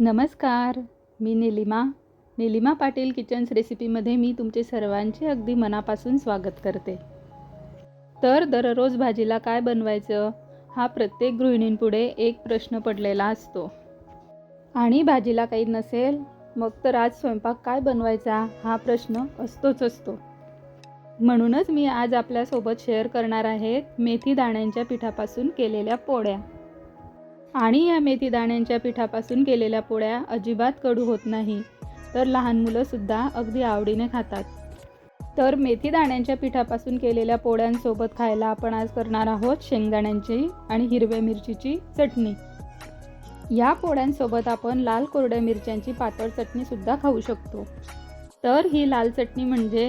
नमस्कार मी निलिमा. निलिमा पाटील किचन्स रेसिपीमध्ये मी तुमचे सर्वांचे अगदी मनापासून स्वागत करते. तर दररोज भाजीला काय बनवायचं हा प्रत्येक गृहिणींपुढे एक प्रश्न पडलेला असतो. आणि भाजीला काही नसेल मग तर आज स्वयंपाक काय बनवायचा हा प्रश्न असतोच असतो. म्हणूनच मी आज आपल्यासोबत शेअर करणार आहे मेथी दाण्यांच्या पिठापासून केलेल्या पोळ्या. आणि या मेथी दाण्यांच्या पिठापासून केलेल्या पोळ्या अजिबात कडू होत नाही. तर लहान मुलंसुद्धा अगदी आवडीने खातात. तर मेथी दाण्यांच्या पिठापासून केलेल्या पोळ्यांसोबत खायला आपण आज करणार आहोत शेंगदाण्यांची आणि हिरव्या मिरचीची चटणी. या पोळ्यांसोबत आपण लाल कोरड्या मिरच्यांची पातळ चटणीसुद्धा खाऊ शकतो. तर ही लाल चटणी म्हणजे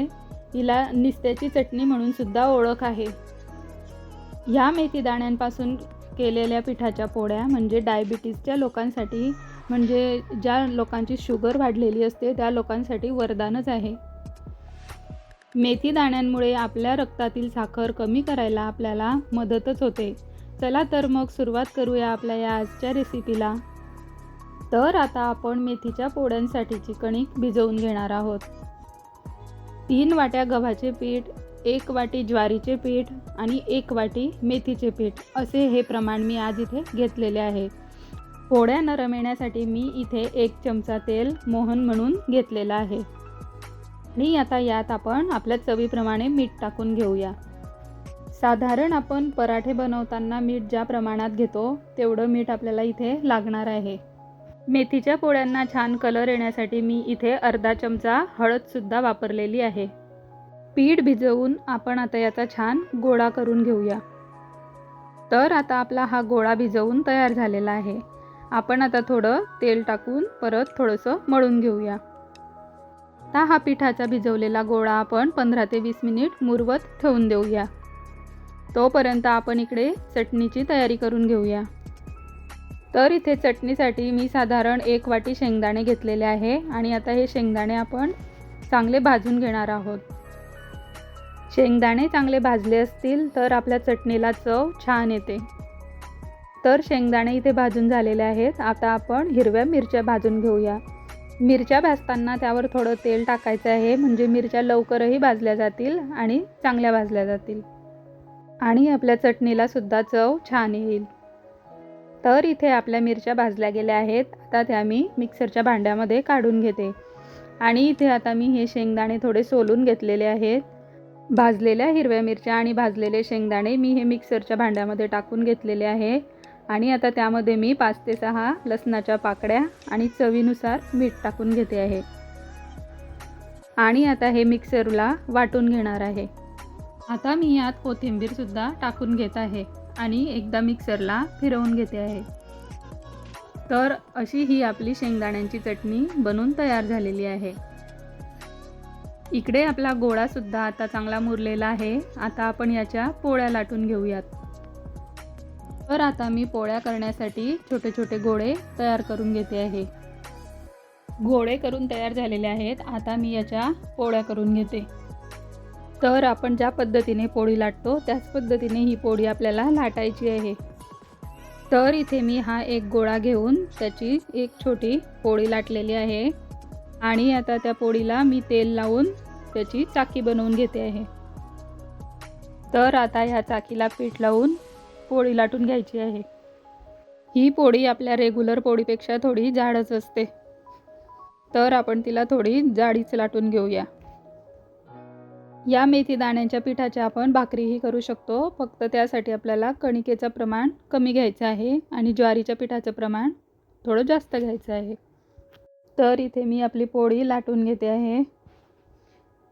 हिला निस्त्याची चटणी म्हणून सुद्धा ओळख आहे. ह्या मेथी दाण्यांपासून केलेल्या पिठाच्या पोळ्या म्हणजे डायबिटीजच्या लोकांसाठी म्हणजे ज्या लोकांची शुगर वाढलेली असते त्या लोकांसाठी वरदानच आहे. मेथी दाण्यांमुळे आपल्या रक्तातील साखर कमी करायला आपल्याला मदतच होते. चला तर मग सुरुवात करूया आपल्या या आजच्या रेसिपीला तर आता आपण मेथीच्या पोळ्यांसाठीची कणिक भिजवून घेणार आहोत. तीन वाट्या गव्हाचे पीठ एक वाटी ज्वारीचे पीठ आणि एक वाटी मेथीचे पीठ असे हे प्रमाण मी आज इथे घेतलेले आहे. पोळ्या नरम येण्यासाठी मी इथे एक चमचा तेल मोहन म्हणून घेतलेलं आहे. आणि आता यात आपण आपल्या चवीप्रमाणे मीठ टाकून घेऊया. साधारण आपण पराठे बनवताना मीठ ज्या प्रमाणात घेतो तेवढं मीठ आपल्याला इथे लागणार आहे. मेथीच्या पोळ्यांना छान कलर येण्यासाठी मी इथे अर्धा चमचा हळदसुद्धा वापरलेली आहे. पीठ भिजवून आपण आता याचा छान गोळा करून घेऊया. तर आता आपला हा गोळा भिजवून तयार झालेला आहे. आपण आता थोडं तेल टाकून परत थोडंसं मळून घेऊया. आता हा पिठाचा भिजवलेला गोळा आपण पंधरा ते वीस मिनिट मुरवत ठेवून देऊया. तोपर्यंत आपण इकडे चटणीची तयारी करून घेऊया. तर इथे चटणीसाठी मी साधारण एक वाटी शेंगदाणे घेतलेले आहे आणि आता हे शेंगदाणे आपण चांगले भाजून घेणार आहोत. शेंगदाणे चांगले भाजले असतील तर आपल्या चटणीला चव छान येते. तर शेंगदाणे इथे भाजून झालेले आहेत. आता आपण हिरव्या मिरच्या भाजून घेऊया. मिरच्या भाजताना त्यावर थोडं तेल टाकायचं आहे. म्हणजे मिरच्या लवकरही भाजल्या जातील आणि चांगल्या भाजल्या जातील. आणि आपल्या चटणीला सुद्धा चव छान येईल. तर इथे आपल्या मिरच्या भाजल्या गेल्या आहेत. आता त्या मी मिक्सरच्या भांड्यामध्ये काढून घेते. आणि इथे आता मी हे शेंगदाणे थोडे सोलून घेतलेले आहेत. भाजलेल्या हिरव्या मिरच्या आणि भाजलेले शेंगदाणे मी हे मिक्सरच्या भांड्यामध्ये टाकून घेतलेले आहे. आणि आता त्यामध्ये मी पाच ते सहा लसणाच्या पाकड्या आणि चवीनुसार मीठ टाकून घेते आहे. आणि आता हे मिक्सरला वाटून घेणार आहे. आता मी यात कोथिंबीरसुद्धा टाकून घेत आहे आणि एकदा मिक्सरला फिरवून घेते आहे. तर अशी ही आपली शेंगदाण्यांची चटणी बनून तयार झालेली आहे. इकडे आपला गोळासुद्धा आता चांगला मुरलेला आहे. आता आपण याच्या पोळ्या लाटून घेऊयात. तर आता मी पोळ्या करण्यासाठी छोटे छोटे गोळे तयार करून घेते आहे. गोळे करून तयार झालेले आहेत. आता मी याच्या पोळ्या करून घेते. तर आपण ज्या पद्धतीने पोळी लाटतो त्याच पद्धतीने ही पोळी आपल्याला लाटायची आहे. तर इथे मी हा एक गोळा घेऊन त्याची एक छोटी पोळी लाटलेली आहे. आणि आता त्या पोळीला मी तेल लावून त्याची चाकी बनवून घेते आहे. तर आता ह्या चाकीला पीठ लावून पोळी लाटून घ्यायची आहे. ही पोळी आपल्या रेग्युलर पोळीपेक्षा थोडी जाडच असते. तर आपण तिला थोडी जाडीच लाटून घेऊया. या मेथी दाण्यांच्या पिठाच्या आपण भाकरीही करू शकतो. फक्त त्यासाठी आपल्याला कणिकेचं प्रमाण कमी घ्यायचं आहे आणि ज्वारीच्या पिठाचं प्रमाण थोडं जास्त घ्यायचं आहे. तर इथे मी आपली पोळी लाटून घेते आहे.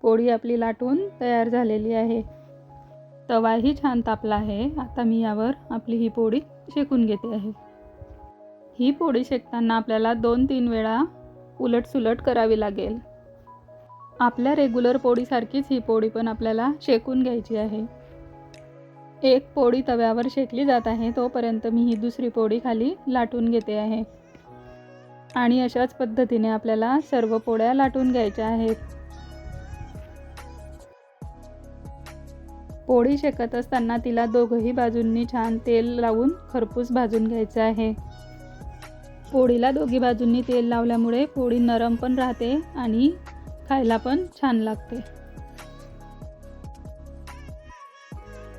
पोळी आपली लाटून तयार झालेली आहे. तवाही छान तापला आहे. आता मी यावर आपली ही पोळी शेकून घेते आहे. ही पोळी शेकताना आपल्याला दोन तीन वेळा उलटसुलट करावी लागेल. आपल्या रेग्युलर पोळीसारखीच ही पोळी पण आपल्याला शेकून घ्यायची आहे. एक पोळी तव्यावर शेकली जात आहे तोपर्यंत मी ही दुसरी पोळी खाली लाटून घेते आहे. आणि अशाच पद्धतीने आपल्याला सर्व पोळ्या लाटून घ्यायच्या आहेत. पोळी शेकत असताना तिला दोघंही बाजूंनी छान तेल लावून खरपूस भाजून घ्यायचं आहे. पोळीला दोघी बाजूंनी तेल लावल्यामुळे पोळी नरम पण राहते आणि खायला पण छान लागते.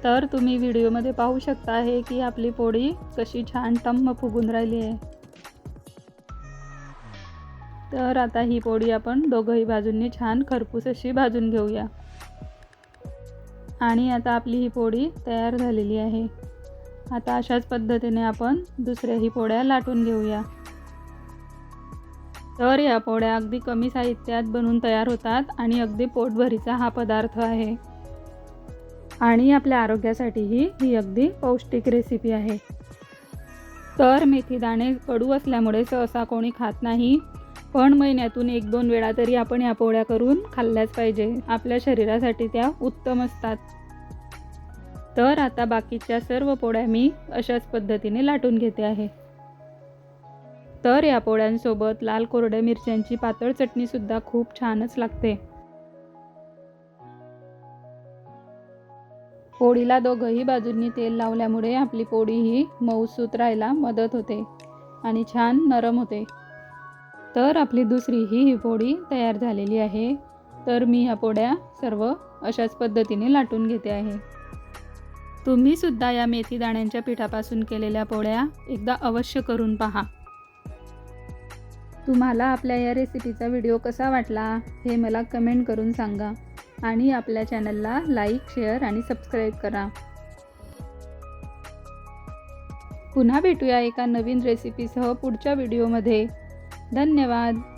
तर तुम्ही व्हिडिओमध्ये पाहू शकता आहे की आपली पोळी कशी छान टम्म फुगून राहिली आहे. तर आता ही पोळी आपण दोघंही बाजूंनी छान खरपूस अशी भाजून घेऊया. आणि आता आपली ही पोळी तयार झालेली आहे. आता अशाच पद्धतीने आपण दुसऱ्याही पोळ्या लाटून घेऊया. तर या पोळ्या अगदी कमी साहित्यात बनून तयार होतात आणि अगदी पोटभरीचा हा पदार्थ आहे. आणि आपल्या आरोग्यासाठीही ही अगदी पौष्टिक रेसिपी आहे. तर मेथी दाणे कडू असल्यामुळे सहसा कोणी खात नाही. पण महिन्यातून एक दोन वेळा तरी आपण या पोळ्या करून खाल्ल्याच पाहिजे. आपल्या शरीरासाठी त्या उत्तम असतात. तर आता बाकीच्या सर्व पोळ्या मी अशाच पद्धतीने लाटून घेते आहे. तर या पोळ्यांसोबत लाल कोरड्या मिरच्यांची पातळ चटणीसुद्धा खूप छानच लागते. पोळीला दोघंही बाजूंनी तेल लावल्यामुळे आपली पोळी ही मऊसूत राहायला मदत होते आणि छान नरम होते. तर आपली दुसरी ही ही पोळी तयार झालेली आहे. तर मी ह्या पोळ्या सर्व अशाच पद्धतीने लाटून घेते आहे. तुम्ही सुद्धा या मेथी दाण्यांच्या पिठापासून केलेल्या पोळ्या एकदा अवश्य करून पहा. तुम्हाला आपल्या या रेसिपीचा व्हिडिओ कसा वाटला हे मला कमेंट करून सांगा आणि आपल्या चॅनलला लाईक शेअर आणि सबस्क्राईब करा. पुन्हा भेटूया एका नवीन रेसिपीसह पुढच्या व्हिडिओमध्ये. धन्यवाद.